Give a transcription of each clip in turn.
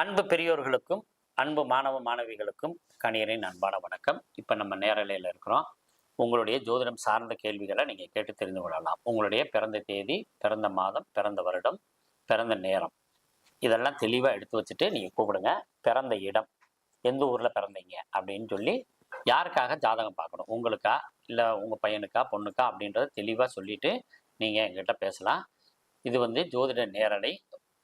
அன்பு பெரியோர்களுக்கும் அன்பு மாணவ மாணவிகளுக்கும் கணியரின் அன்பான வணக்கம். இப்போ நம்ம நேரலையில் இருக்கிறோம். உங்களுடைய ஜோதிடம் சார்ந்த கேள்விகளை நீங்கள் கேட்டு தெரிந்து கொள்ளலாம். உங்களுடைய பிறந்த தேதி பிறந்த மாதம் பிறந்த வருடம் பிறந்த நேரம். இதெல்லாம் தெளிவாக எடுத்து வச்சுட்டு நீங்கள் கூப்பிடுங்க. பிறந்த இடம் எந்த ஊரில் பிறந்தீங்க அப்படின்னு சொல்லி யாருக்காக ஜாதகம் பார்க்கணும்? உங்களுக்கா? இல்லை உங்கள் பையனுக்கா பொண்ணுக்கா அப்படின்றத தெளிவாக சொல்லிட்டு நீங்கள் எங்கிட்ட பேசலாம். இது வந்து ஜோதிட நேரலை.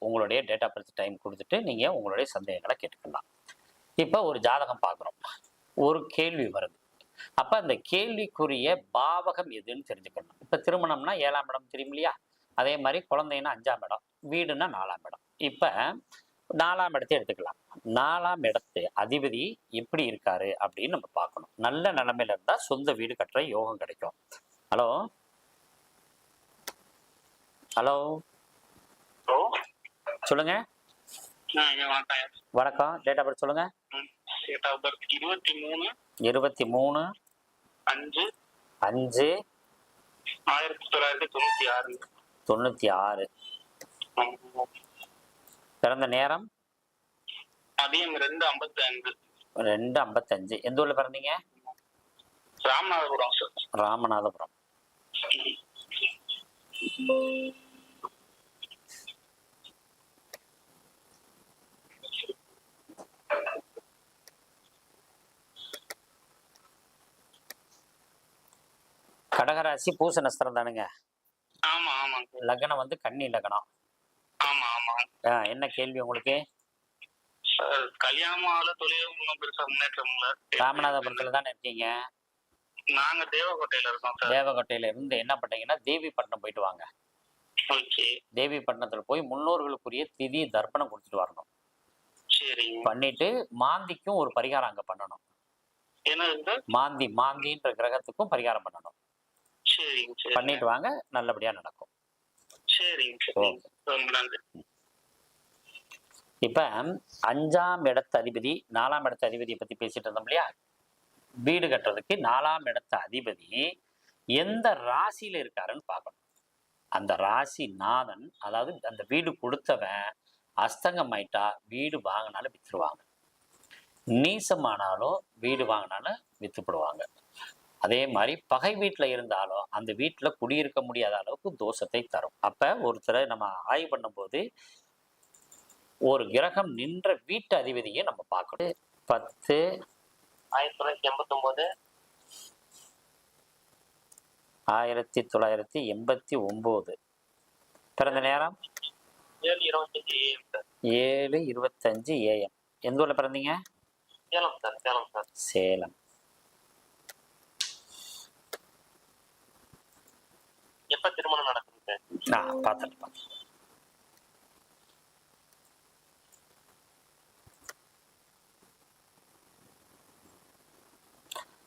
உங்களுடைய டேட் ஆஃப் பர்த் டைம் கொடுத்துட்டு நீங்கள் உங்களுடைய சந்தேகங்களை கேட்டுக்கலாம். இப்போ ஒரு ஜாதகம் பார்க்குறோம். ஒரு கேள்வி வருது. அப்போ அந்த கேள்விக்குரிய பாவகம் எதுன்னு தெரிஞ்சுக்கணும். இப்போ திருமணம்னா ஏழாம் இடம் தெரியும் இல்லையா? அதே மாதிரி குழந்தைன்னா அஞ்சாம் இடம் வீடுன்னா நாலாம் இடம். இப்போ நாலாம் இடத்தை எடுத்துக்கலாம். நாலாம் இடத்து அதிபதி எப்படி இருக்காரு அப்படின்னு நம்ம பார்க்கணும். நல்ல நிலைமையில இருந்தால் சொந்த வீடு கட்டுற யோகம் கிடைக்கும். ஹலோ ஹலோ சொல்லுங்க. வணக்கம். டேட் ஆஃப் பர்த் சொல்லுங்க. இருபத்தி மூணு இருபத்தி மூணு அஞ்சு அஞ்சு ஆயிரத்தி தொள்ளாயிரத்தி தொண்ணூத்தி ஆறு. தொண்ணூற்றி ஆறு. பிறந்த நேரம்? மதியம் ரெண்டு ஐம்பத்தி ஐந்து. ரெண்டு ஐம்பத்தஞ்சு எந்த ஊரில் பிறந்தீங்க? ராமநாதபுரம். ராமநாதபுரம். கடகராசி பூச நஸ்திரம் தானுங்க. ஆமா சார் லக்னம் வந்து கன்னி லக்னம். ஆமா ஆமா. என்ன கேள்வி உங்களுக்கு? கல்யாணம் ஆகல தொழிலும் ஒன்றும் பெருசா முன்னேற்றம் இல்ல. ராமநாதபுரத்தில் தானே இருக்கீங்க? நாங்க தேவக்கோட்டையில இருக்கோம் சார். தேவகோட்டையில இருந்து என்ன பண்ணீங்கன்னா தேவிப்பட்டினம் போயிட்டு வாங்க. ஓகே. தேவிப்பட்டினத்தில் போய் முன்னோர்களுக்குரிய திதி தர்ப்பணம் கொடுத்துட்டு வரணும். பண்ணிட்டு மாந்திக்கும் ஒரு பரிகாரம் அங்க பண்ணணும். மாந்தி மாந்தின்ற கிரகத்துக்கும் பரிகாரம் பண்ணணும். சரிங்க சரி பண்ணிட்டு வாங்க நல்லபடியா நடக்கும். சரிங்க இப்ப அஞ்சாம் இடத்து அதிபதி நாலாம் இடத்து அதிபதியை பத்தி பேசிட்டு இருந்தோம் இல்லையா? வீடு கட்டுறதுக்கு நாலாம் இடத்து அதிபதி எந்த ராசியில இருக்காருன்னு பார்க்கணும். அந்த ராசி நாதன் அதாவது அந்த வீடு கொடுத்தவன் அஸ்தங்கம் ஆயிட்டா வீடு வாங்கினாலும் வித்துருவாங்க. நீசமானாலும் வீடு வாங்கினாலும் வித்துப்படுவாங்க. அதே மாதிரி பகை வீட்டில் இருந்தாலும் அந்த வீட்டில் குடியிருக்க முடியாத அளவுக்கு தோஷத்தை தரும். அப்போ ஒருத்தரை நம்ம ஆய்வு பண்ணும்போது ஒரு கிரகம் நின்ற வீட்டு அதிபதியை நம்ம பார்க்கணும். பத்து ஆயிரத்தி தொள்ளாயிரத்தி எண்பத்தி ஒன்பது ஆயிரத்தி தொள்ளாயிரத்தி எண்பத்தி ஒம்பது. பிறந்த நேரம்? ஏழு இருபத்தஞ்சு ஏழு இருபத்தஞ்சு ஏஎம் எந்த ஊரில் பிறந்தீங்க? Salem sir Salem sir. Salem. எப்ப திருமணம் நடக்குது சார் நான் பார்த்துட்டு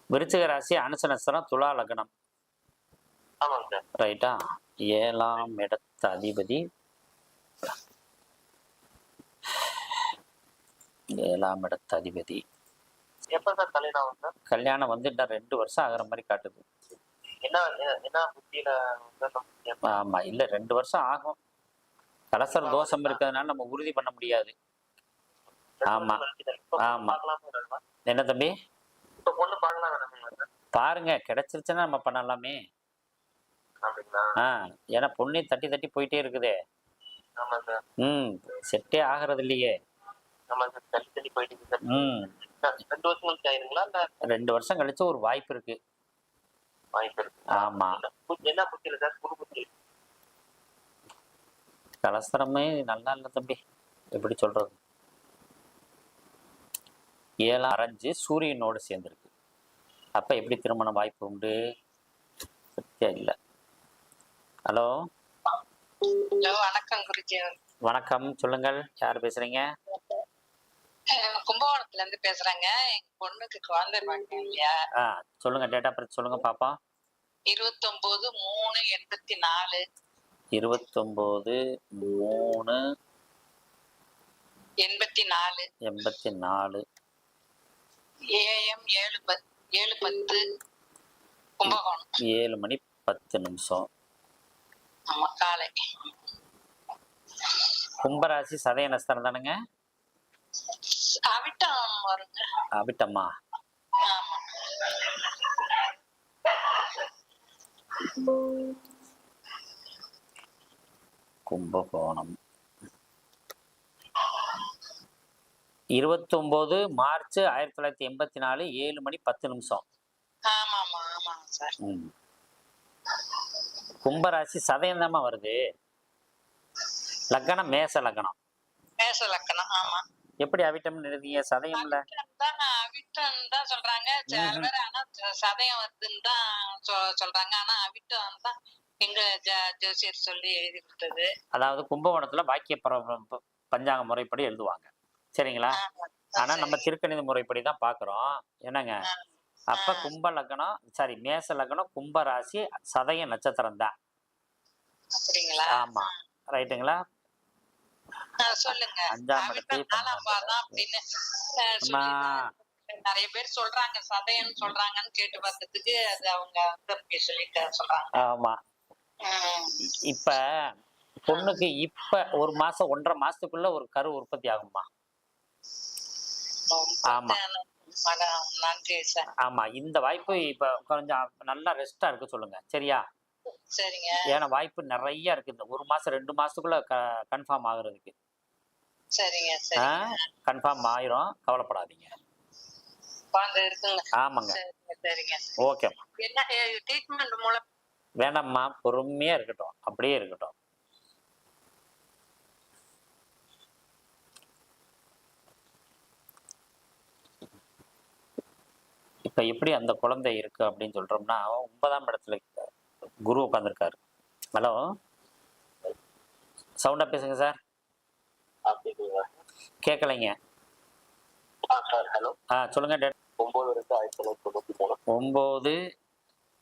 விருச்சிக ராசி அனுச நட்சத்திரம் துலா லக்னம். ரைட்டா? ஏழாம் இடத்து அதிபதி. ஏழாம் இடத்து அதிபதி. கல்யாணம் வந்து இன்னும் ரெண்டு வருஷம் ஆகிற மாதிரி காட்டுது. ஆமா இல்ல ரெண்டு வருஷம் ஆகும். கலசர தோஷம் இருக்கிறதுனால நம்ம உறுதி பண்ண முடியாது. ஆமா. ஆமா. என்ன தம்பி? பாருங்க கிடைச்சிருச்சுன்னா நம்ம பண்ணலாமே. ஆ ஏன்னா பொண்ணை தட்டி தட்டி போயிட்டே இருக்குதே. ம் செட்டே ஆகிறது இல்லையே. ரெண்டு வருஷம் கழிச்சு ஒரு வாய்ப்பு இருக்கு. வாய்ப்பு இருக்கு ஆமா. என்ன புத்தி- என்ன புத்தியில சார்? குரு புத்தி கலசரமே நல்லா இல்லை தம்பி. எப்படி சொல்றது? ஏழாம் அரைஞ்சு சூரியனோடு சேர்ந்துருக்கு. அப்ப எப்படி திருமண வாய்ப்பு உண்டு? சத்தியா இல்லை. ஹலோ? ஹலோ வணக்கம் குருஜி. வணக்கம். சொல்லுங்கள். யார் பேசுறீங்க? கும்பகோணத்துல இருந்து பேசுறாங்க. எங்க பொண்ணுக்கு குழந்தை பாக்கியம் இல்லையா? சொல்லுங்க டேட்டா பர்த் சொல்லுங்க பாப்பா. இருபத்தொன்பது மூணு எண்பத்தி நாலு. இருபத்தொம்போது மூணு எண்பத்தி நாலு. எண்பத்தி நாலு. ஏஎம் ஏழு பத் ஏழு பத்து கும்பகோணம். ஏழு மணி பத்து நிமிஷம். ஆமா காலை. கும்பராசி சதய நஸ்தரம் தானுங்க. அவிட்டம் வருங்க. அவிட்டம்மா? கும்பகோணம். இருபத்தொம்போது மார்ச் ஆயிரத்தி தொள்ளாயிரத்தி எண்பத்தி நாலு ஏழு மணி பத்து நிமிஷம். கும்பராசி சதயம் தாம்மா வருது. லக்கணம் மேச லக்கணம். மேச லக்கணம் ஆமா. எப்படி அவிட்டம்னு எழுதிய சதயம்ல? அவிட்டம் தான் சொல்றாங்க. சில. பேர் ஆனா சதயம் வருதுன்னு தான் சொ- சொல்றாங்க. ஆனா அவிட்டம் தான் எங்க ஜோசியர் சொல்லி எழுதி கொடுத்தது. அதாவது கும்பகோணத்துல வாக்கிய பர- ப- பஞ்சாங்க முறைப்படி எழுதுவாங்க. சரிங்களா. ஆனா நம்ம. திருக்கணித முறைப்படி தான் பாக்குறோம். என்னங்க. அப்ப. கும்ப லக்னம் சாரி மேச லக்னம் கும்ப ராசி சதய நட்சத்திரம் தான். ஆமா. ரைட்டுங்களா? சொல்லுங்க. அஞ்சாம் அவிட்டம் இடத்தை நாலாம் பாதம் அப்படின்னு அஹ், அம்மா. சொல்லி நிறைய பேர் சொல்றாங்க சதயம்னு சொல்றாங்கன்னு கேட்டு பார்த்ததுக்கு அது அவங்க சொல்லிட்டு சொல்றாங்க. ஆமா. இப்ப பொண்ணுக்கு இப்ப ஒரு மாசம் ஒன்றரை மாசத்துக்குள்ள ஒரு கரு உற்பத்தி ஆகுமா ஆமா. ஆமா இந்த வாய்ப்பு இப்ப கொஞ்சம் நல்லா ரெஸ்டா இருக்க சொல்லுங்க. சரியா? சரிங்க. ஏன்னா வாய்ப்பு நிறைய இருக்கு. இந்த ஒரு மாசம் ரெண்டு மாசத்துக்குள்ள கன்ஃபார்ம் ஆகுறதுக்கு. சரிங்க கன்ஃபார்ம் ஆயிரும். கவலைப்படாதீங்க. ஆமாங்க. சரிங்க ஓகேம்மா என்ன ட்ரீட்மெண்ட் மூலம்? வேண்டாம்மா. பொறுமையா இருக்கட்டும். அப்படியே இருக்கட்டும். இப்ப எப்படி அந்த குழந்தை இருக்கு அப்படின்னு சொல்றோம்னா ஒன்பதாம் இடத்துல குரு உட்காந்துருக்காரு ஹலோ சவுண்டா பேசுங்க சார் கேட்கலைங்க ஆ சார் ஹலோ ஆ சொல்லுங்க ஒம்பது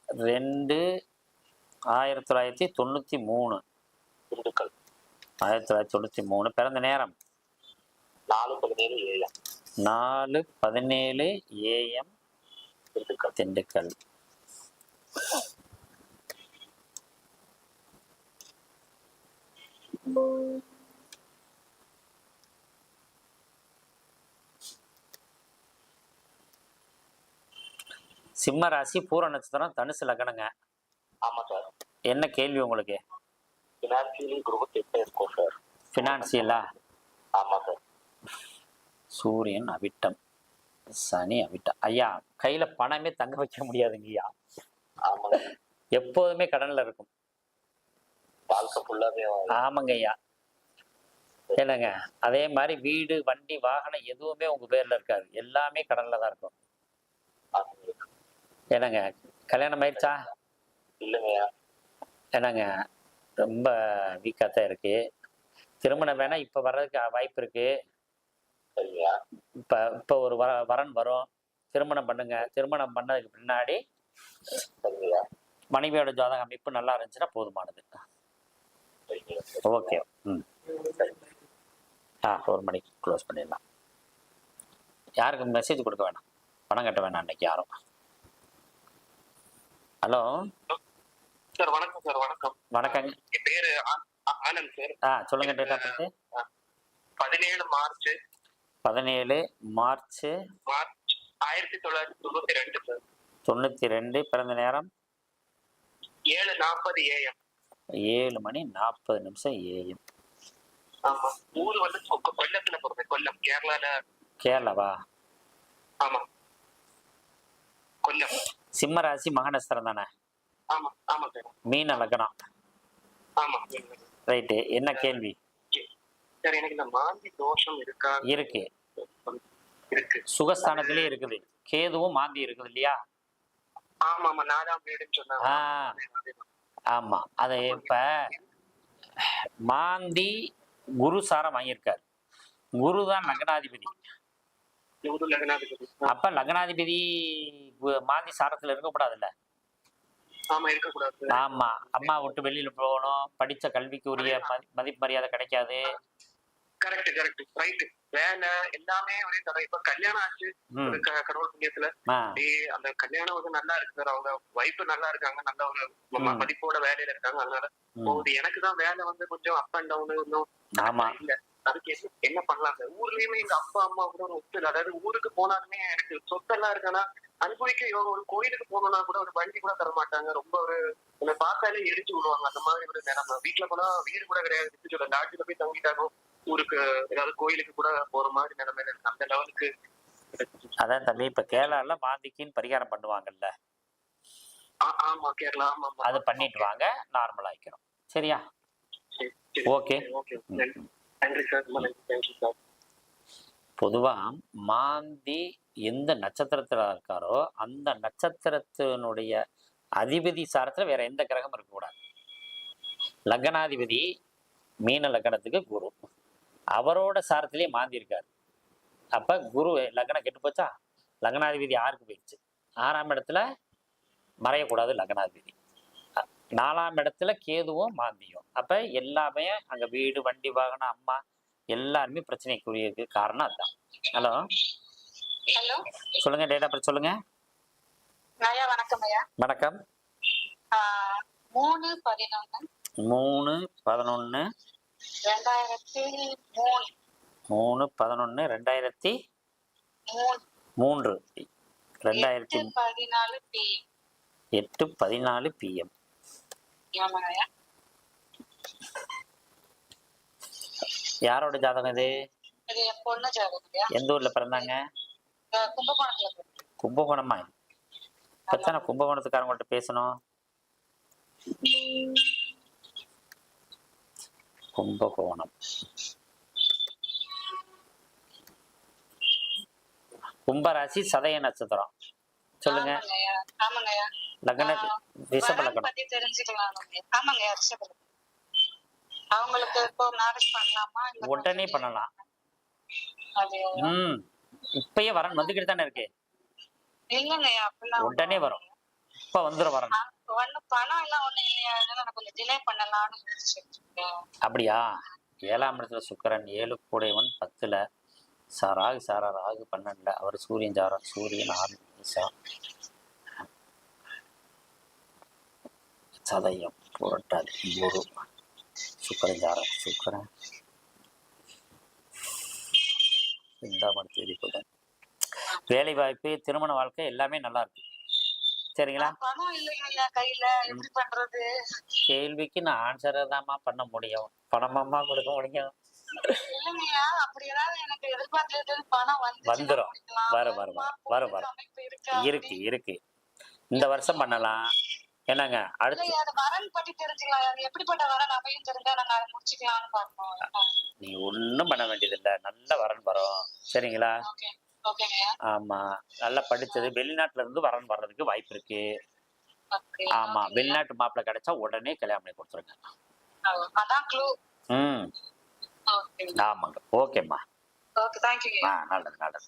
ரெண்டு ஆயிரத்தி தொள்ளாயிரத்தி தொண்ணூற்றி மூணு. ஆயிரத்தி தொள்ளாயிரத்தி தொண்ணூற்றி மூணு. பிறந்த நேரம்? நாலு பதினேழு ஏழு நாலு பதினேழு ஏஎம் திண்டுக்கல். சிம்ம ராசி பூர நட்சத்திரம் தனுசு லக்னங்க. ஆமா சார். என்ன கேள்வி உங்களுக்கு? ஃபினான்சியலி குரூப் எப்படி இருக்கும் சார். ஃபினான்சியலா ஆமா சார். சூரியன் அவிட்டம். சனி அவிட்டம். ஐயா கையில பணமே தங்க வைக்க முடியாதுங்க ஐயா ஆமாங்க எப்போதுமே கடன்ல இருக்கும். வாழ்க்கை ஃபுல்லாவே ஆமாங்க ஐயா இல்லைங்க அதே மாதிரி வீடு வண்டி வாகனம் எதுவுமே உங்க பேர்ல இருக்காது. எல்லாமே கடன்ல தான் இருக்கும். என்னங்க கல்யாணம் ஆயிடுச்சா? இல்லைங்கய்யா. என்னங்க ரொம்ப வீக்காக தான் இருக்கு. திருமணம் வேணா இப்ப வர்றதுக்கு வாய்ப்பு இருக்கு. இப்ப இப்ப ஒரு வர வரன் வரும். திருமணம் பண்ணுங்க. திருமணம் பண்ணதுக்கு பின்னாடி மனைவியோட ஜாதக அமைப்பு நல்லா இருந்துச்சுன்னா போதுமானது. ஓகே. ம். ஆ ஒரு மணிக்கு க்ளோஸ் பண்ணிடலாம். யாருக்கும் மெசேஜ் கொடுக்க வேணாம். பணம் கட்ட வேணாம் அன்னைக்கு யாரும். ஹலோ? சார் வணக்கம் சார் வணக்கம். வணக்கங்க என் பேரு ஆனந்த் சார். ஆ சொல்லுங்க டேட் ஆஃப் பர்த் பதினேழு மார்ச். பதினேழு மார்ச். மார்ச் ஆயிரத்தி தொள்ளாயிரத்தி தொண்ணூத்தி ரெண்டு சார். தொண்ணூற்றி ரெண்டு பிறந்த நேரம்? ஏழு நாற்பது ஏஎம் ஏழு மணி நாற்பது நிமிஷம் ஏஎம் ஊர் வந்து கொல்லத்துல பிறந்தேன் கொல்லம். கேரளால. கேரளாவா? ஆமா. கொல்லம். சிம்ம ராசி மகனஸ்திரம் தானே? ஆமா ஆமா மீன லக்னம். ஆமா. ரைட்டு. என்ன கேள்வி? சார் எனக்கு இந்த மாந்தி தோஷம் இருக்கா? இருக்கு. இருக்கு. சுகஸ்தானத்திலே இருக்குது. கேதுவும் மாந்தி இருக்குது இல்லையா? ஆமா ஆமா. நாலாம் வீடுன்னு சொன்னாங்க. ஆமா. அது இப்ப மாந்தி குரு சாரம் வாங்கியிருக்காரு. குரு தான் லக்னாதிபதி. அப்ப லக்னாதிபதி மாந்தி சாரத்துல இருக்கக்கூடாதுல்ல? ஆமா அம்மா விட்டு வெளியில போகணும். படிச்ச கல்விக்கு உரிய மதி- மதிப்பு மரியாதை கிடைக்காது. கரெக்ட் கரெக்ட் ரைட் வேலை எல்லாமே ஒரே தடவை. இப்ப கல்யாணம் ஆச்சு. கடவுள் புண்ணியத்துல. அந்த கல்யாணம் வந்து நல்லா இருக்கு சார். அவங்க வைஃப் நல்லா இருக்காங்க. நல்ல ஒரு. மதிப்போட வேலையில இருக்காங்க. அதனால. போகுது. எனக்கு தான் வேலை வந்து கொஞ்சம் அப் அண்ட் டவுன் இன்னும் இல்ல. அதுக்கு என்ன பண்ணலாம் சார்? ஊர்லயுமே எங்க அப்பா அம்மா கூட ஒரு ஒத்து அதாவது ஊருக்கு போனாலுமே எனக்கு சொத்தெல்லாம் இருக்கானா அனுபவிக்க இவங்க ஒரு கோயிலுக்கு போகணும்னா கூட ஒரு வண்டி கூட தர மாட்டாங்க. ரொம்ப ஒரு என்னை பார்த்தாலே எரிஞ்சு விடுவாங்க. அந்த மாதிரி ஒரு நிலைமை வீட்டுல போனா வீடு கூட கிடையாது. சொல்ல லாட்ஜில போய் தங்கிட்டாலும் ஊருக்கு ஏதாவது கோயிலுக்கு கூட போற மாதிரி இருக்கு அந்த லெவலுக்கு அதான் தம்பி இப்ப கேரளால மாந்திக்கின்னு பரிகாரம் பண்ணுவாங்கல்ல? ஆ- ஆமா கேரளா ஆமா அதை பண்ணிட்டு வாங்க. நார்மல் ஆயிக்கணும் சரியா? சரி, சரி. ஓகே. ஓகே. நன்றி சார் பொதுவா மாந்தி எந்த நட்சத்திரத்துல இருக்காரோ அந்த நட்சத்திரத்தினுடைய அதிபதி சாரத்துல வேற எந்த கிரகம் இருக்கக்கூடாது லக்னாதிபதி மீன லக்னத்துக்கு குரு. அவரோட சாரத்திலேயே மாந்திருக்கார் அப்போ அப்ப குரு லக்னம் கெட்டு போச்சா? லக்னாதிபதி ஆறுக்கு போயிடுச்சு? ஆறாம் இடத்துல மறையக்கூடாது லக்னாதிபதி. நாலாம் இடத்துல கேதுவும் மாந்தியும். அப்ப எல்லாமே அங்க வீடு வண்டி வாகனம் அம்மா எல்லாருமே பிரச்சனைக்குரியதுக்கு காரணம் அதுதான். ஹலோ? ஹலோ. சொல்லுங்க டேட் ஆஃப் சொல்லுங்க. ஐயா வணக்கம் ஐயா வணக்கம். மூணு பதினொன்னு. மூணு பதினொன்று ரெண்டாயிரத்தி மூணு. மூணு பதினொன்று ரெண்டாயிரத்தி மூன்று. ரெண்டாயிரத்தி பதினாலு எட்டு பதினாலு பிஎம் யாரோட ஜாதகம் இது? எந்த ஊர்ல பிறந்தாங்க. கும்பகோணமா? இப்பத்தானே கும்பகோணத்துக்காரங்கள்ட்ட பேசணும். கும்பகோணம். கும்பராசி சதய நட்சத்திரம். சொல்லுங்க. லக்ன ரிஷப லக்னம். அவங்களுக்கு இப்போ மேரேஜ் பண்ணலாமா? உடனே பண்ணலாம். ம். இப்பயே வரன் வந்துக்கிட்டு தானே இருக்கு. உடனே வரும். இப்ப வந்துடும் வரன். அப்படியா? ஏழாம் இடத்துல சுக்கிரன் ஏழு கூடையவன் பத்துல. சா ராகு சாரா ராகு பன்னெண்டுல. அவர் சூரியன் சாரம் சூரியன் ஆறு நிமிஷா சதயம் புரட்டாதி குரு சுக்கரன் சாரம் சுக்கரன். ரெண்டாம் தேதி புதன் வேலை வாய்ப்பு திருமண வாழ்க்கை எல்லாமே நல்லா இருக்கு. சரிங்களா? கேள்விக்கு நான் ஆன்சரை தாம்மா பண்ண முடியும். பணமாம்மா கொடுக்க முடியும். இல்லைங்க ஐயா அப்படி ஏதாவது எனக்கு எதிர்பார்த்தது பணம் வந்து வந்துரும். வரும், வரும், வரும், வரும், வரும். இருக்கு இருக்கு. இந்த வருஷம் பண்ணலாம். என்னங்க அடுத்து வரன் பத்தி தெரிஞ்சுக்கலாம் அது எப்படிப்பட்ட வரன் அமையும் தெரிஞ்சா நாங்க அதை முடிச்சுக்கலாம்னு பார்ப்போம். நீ ஒன்றும் பண்ண வேண்டியதில்லை. நல்ல வரன் வரும். சரிங்களா? ஆமா. நல்லா படிச்சது. வெளிநாட்டுல இருந்து வரன் வர்றதுக்கு வாய்ப்பு இருக்கு. ஆமா. வெளிநாட்டு மாப்பிள்ளை கிடைச்சா உடனே கல்யாணம் பண்ணி கொடுத்துருங்க. ம். ஆமாங்க. ஓகேம்மா. ஓகே தேங்க்யூ ஆ நல்லது நல்லது.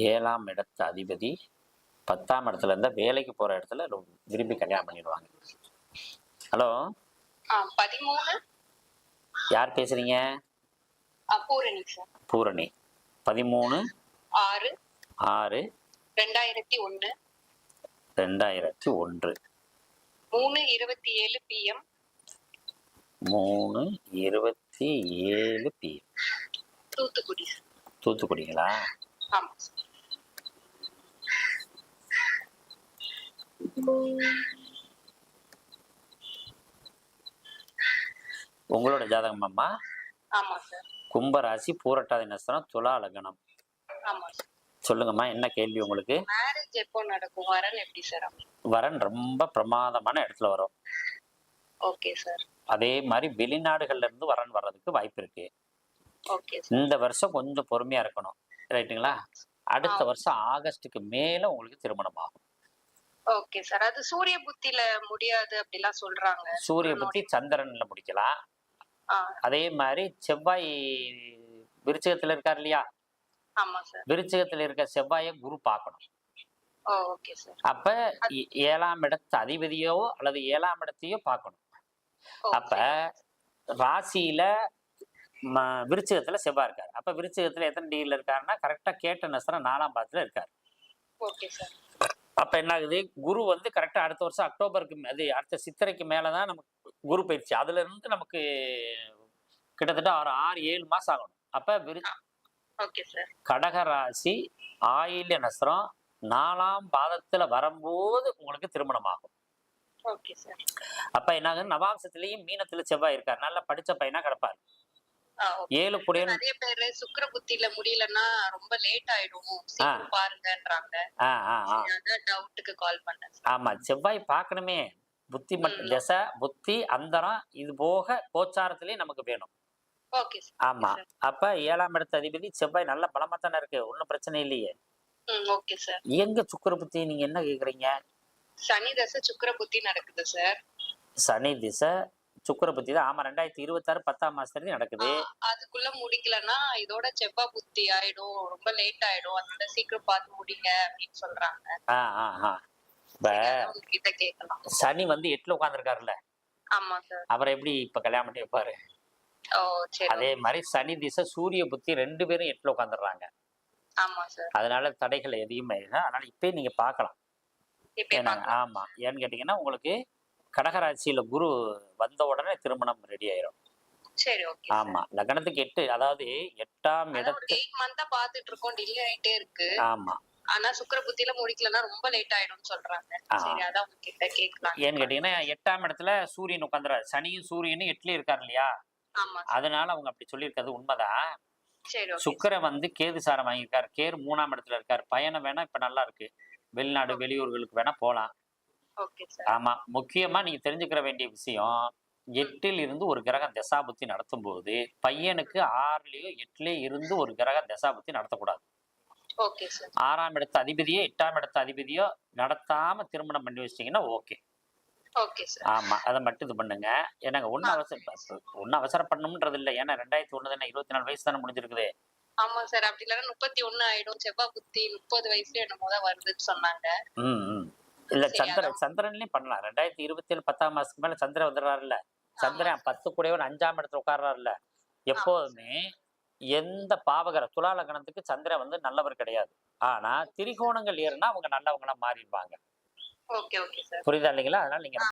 ஏழாம் இடத்து அதிபதி பத்தாம் இடத்துல இருந்தா வேலைக்கு போற இடத்துல ரொம்ப விரும்பி கல்யாணம் பண்ணிடுவாங்க. ஹலோ? பதிமூணு. யார் பேசுறீங்க? பூரணி பூரணி. பதிமூணு. ஆறு. ஆறு. ரெண்டாயிரத்தி ஒண்ணு ரெண்டாயிரத்தி ஒன்று. மூணு இருபத்தி ஏழு பிஎம் மூணு இருபத்தி ஏழு பி தூத்துக்குடி தூத்துக்குடிங்களா? ஆமா உங்களோட ஜாதகம் அம்மா கும்பராசி பூரட்டாதி நட்சத்திரம் துலா லக்னம். சொல்லுங்கம்மா என்ன கேள்வி உங்களுக்கு? மேரேஜ் எப்போ நடக்கும்? வரன் எப்படி சார் வரன் ரொம்ப பிரமாதமான இடத்துல வரும். Okay sir. அதே மாதிரி வெளிநாடுகள்ல இருந்து வரன் வர்றதுக்கு வாய்ப்பு இருக்கு. இந்த வருஷம் கொஞ்சம் பொறுமையா இருக்கணும். ரைட்டுங்களா? அடுத்த. வருஷம் ஆகஸ்டுக்கு மேல உங்களுக்கு திருமணம் ஆகும் ஓகே சார். அது சூரிய புத்தில முடியாது அப்படிலாம் சொல்றாங்க. சூரிய புத்தி சந்திரன்ல முடிக்கலாம். அதே மாதிரி செவ்வாய் விருச்சகத்துல இருக்கார் இல்லையா? விருச்சகத்துல இருக்க செவ்வாயை குரு பார்க்கணும். அப்ப ஏழாம் இடத்து அதிபதியோ அல்லது ஏழாம் இடத்தையோ பார்க்கணும். அப்ப ராசியில விருச்சிகத்துல செவ்வாய் இருக்காரு. அப்ப விருச்சிகத்துல எத்தனை டிகிரில இருக்காருன்னா கரெக்டா கேட்ட நஸ்திரம் நாலாம் பாதத்துல இருக்காரு. Okay sir. அப்ப என்ன ஆகுது குரு வந்து கரெக்டா அடுத்த வருஷம் அக்டோபருக்கு அது அடுத்த சித்திரைக்கு மேலதான் நமக்கு குரு பயிற்சி. அதுல இருந்து நமக்கு கிட்டத்தட்ட ஒரு ஆறு ஏழு மாசம் ஆகணும். அப்ப விரு ஓகே சார். கடக ராசி ஆயில்ய நஸ்திரம் நாலாம் பாதத்துல வரும்போது உங்களுக்கு திருமணம் ஆகும் அப்ப என்ன ஆகுது நவாம்சத்திலையும் மீனத்துல செவ்வாய் இருக்கார். நல்லா படிச்ச பையனா கிடப்பாரு. ஏழு புடிய நிறைய பேரு சுக்கிர புத்தியில முடியலன்னா ரொம்ப லேட் ஆயிடும்? பாருங்கன்றாங்க. டவுட்டுக்கு கால் பண்ணேன். ஆமா செவ்வாய் பார்க்கணுமே. புத்தி மட்டும். தசை புத்தி அந்தரம் இது போக கோச்சாரத்திலயும் நமக்கு வேணும். ஆமா. அப்ப ஏழாம் இடத்த அதிபதி செவ்வாய் நல்ல பலமா தானே இருக்கு. ஒன்றும் பிரச்சனை இல்லையே. ம் ஓகே சார் எங்க சுக்கிர புத்தி நீங்க என்ன கேக்குறீங்க? சனி தசை சுக்கிர புத்தி நடக்குது சார் சனி திசை சுக்கிர புத்தி தான். ஆமா ரெண்டாயிரத்தி இருபத்தாறு பத்தாம் மாசத்துல நடக்குது. அதுக்குள்ள முடிக்கலன்னா இதோட செவ்வாய் புத்தி ஆயிடும். ரொம்ப லேட் ஆயிடும். அதனால சீக்கிரம் பார்த்து முடிங்க அப்படின்னு சொல்றாங்க. ஆ ஆ ஆ. இப்ப சனி வந்து எட்டுல உட்காந்துருக்காருல்ல ஆமா சார் அவரை எப்படி இப்ப கல்யாணம் பண்ணி வைப்பாரு? ஓ சரி அதே மாதிரி சனி திசை சூரிய புத்தி ரெண்டு பேரும் எட்டுல உட்காந்துடுறாங்க அதனால தடைகள் எதையுமே இல்லை. அதனால இப்பயே நீங்க பார்க்கலாம். ஆமா. ஏன்னு கேட்டீங்கன்னா உங்களுக்கு கடகராசியில குரு வந்த உடனே திருமணம் ரெடி ஆயிரும். ஆமா லக்னத்துக்கு எட்டு அதாவது எட்டாம் இடத்து பாத்துட்டு இருக்கோம் டிலே ஆயிட்டே இருக்கு. ஆமா. ஆனா சுக்கிர புத்தியில முடிக்கலன்னா ரொம்ப லேட் ஆயிடும்னு சொல்றாங்க. ஏன்னு கேட்டீங்கன்னா எட்டாம் இடத்துல சூரியன் உட்காந்துறாரு சனியும் சூரியனும் எட்டுலயும் இருக்காரு இல்லையா. அதனால அவங்க அப்படி சொல்லியிருக்கிறது உண்மைதான். சுக்கிரன் வந்து கேது சாரம் வாங்கியிருக்காரு. கேர் மூணாம் இடத்துல இருக்காரு. பயணம் வேணா இப்ப நல்லா இருக்கு. வெளிநாடு வெளியூர்களுக்கு வேணா போலாம். ஆமா. முக்கியமா நீங்க தெரிஞ்சுக்கிற வேண்டிய விஷயம் எட்டில் இருந்து ஒரு கிரகம் தசாபுத்தி நடத்தும் போது பையனுக்கு ஆறுலயோ எட்டுலயோ இருந்து ஒரு கிரகம் தசாபுத்தி நடத்தக்கூடாது. ஆறாம் இடத்து அதிபதியோ எட்டாம் இடத்து அதிபதியோ நடத்தாம திருமணம் பண்ணி வச்சிட்டீங்கன்னா ஓகே ஓகே சார் ஆமா. அதை மட்டும் இது பண்ணுங்க. ஏன்னாங்க ஒன்னும் அவசரம் ஒன்னும் அவசரப்படணும்ன்றது இல்லை. ஏன்னா ரெண்டாயிரத்தி ஒண்ணு தானே இருபத்தி நாலு வயசு தானே முடிஞ்சிருக்குது. ஆமா சார் அப்படி இல்லைன்னா முப்பத்தி ஒண்ணு ஆயிடும். செவ்வாய் புத்தி முப்பது வயசுல என்னமோ தான் வருதுன்னு சொன்னாங்க. இல்ல சந்திரன். சந்திரன்லயும் பண்ணலாம். ரெண்டாயிரத்தி இருபத்தி ஏழு பத்தாம் மாசத்துக்கு மேல சந்திரன் வந்துடுறாருல்ல. சந்திரன் பத்து கூடவன் அஞ்சாம் இடத்துல உட்கார்றாருல்ல. எப்போதுமே எந்த பாவகர துலா லக்னத்துக்கு சந்திரன் வந்து நல்லவர் கிடையாது. ஆனா திரிகோணங்கள் ஏறுனா அவங்க நல்லவங்களா மாறிடுவாங்க. Okay okay sir. புரியுதா இல்லைங்களா? அதனால நீங்க